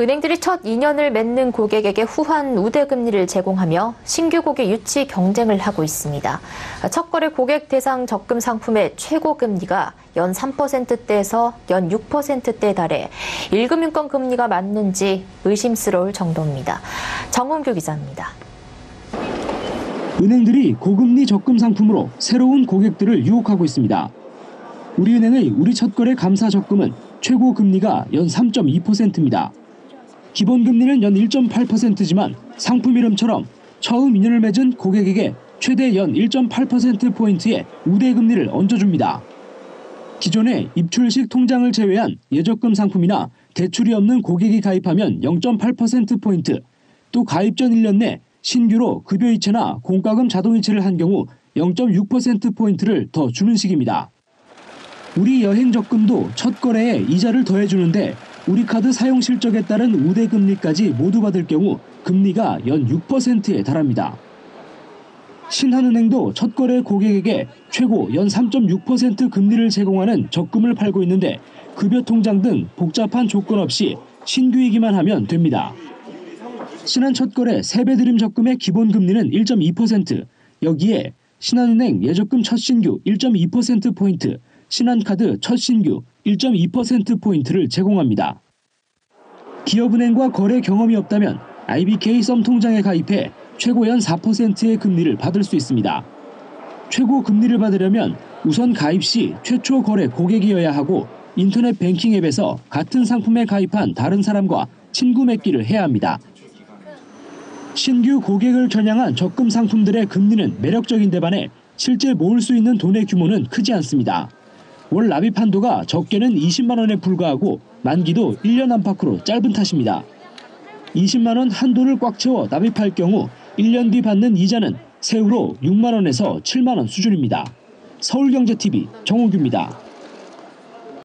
은행들이 첫 인연을 맺는 고객에게 후한 우대 금리를 제공하며 신규 고객 유치 경쟁을 하고 있습니다. 첫 거래 고객 대상 적금 상품의 최고 금리가 연 3%대에서 연 6%대에 달해 1금융권 금리가 맞는지 의심스러울 정도입니다. 정은규 기자입니다. 은행들이 고금리 적금 상품으로 새로운 고객들을 유혹하고 있습니다. 우리은행의 우리 첫거래 감사 적금은 최고 금리가 연 3.2%입니다. 기본 금리는 연 1.8%지만 상품 이름처럼 처음 인연을 맺은 고객에게 최대 연 1.8%포인트의 우대 금리를 얹어줍니다. 기존의 입출식 통장을 제외한 예적금 상품이나 대출이 없는 고객이 가입하면 0.8%포인트, 또 가입 전 1년 내 신규로 급여이체나 공과금 자동이체를 한 경우 0.6%포인트를 더 주는 식입니다. 우리 여행 적금도 첫 거래에 이자를 더해주는데 우리 카드 사용 실적에 따른 우대 금리까지 모두 받을 경우 금리가 연 6%에 달합니다. 신한은행도 첫 거래 고객에게 최고 연 3.6% 금리를 제공하는 적금을 팔고 있는데 급여 통장 등 복잡한 조건 없이 신규이기만 하면 됩니다. 신한 첫 거래 세배드림 적금의 기본 금리는 1.2%, 여기에 신한은행 예적금 첫 신규 1.2%포인트, 신한카드 첫 신규 1.2%포인트를 제공합니다. 기업은행과 거래 경험이 없다면 IBK 썸 통장에 가입해 최고 연 4%의 금리를 받을 수 있습니다. 최고 금리를 받으려면 우선 가입 시 최초 거래 고객이어야 하고 인터넷 뱅킹 앱에서 같은 상품에 가입한 다른 사람과 친구 맺기를 해야 합니다. 신규 고객을 겨냥한 적금 상품들의 금리는 매력적인 데 반해 실제 모을 수 있는 돈의 규모는 크지 않습니다. 월 납입 한도가 적게는 20만 원에 불과하고 만기도 1년 안팎으로 짧은 탓입니다. 20만 원 한도를 꽉 채워 납입할 경우 1년 뒤 받는 이자는 세후로 6만 원에서 7만 원 수준입니다. 서울경제TV 정우규입니다.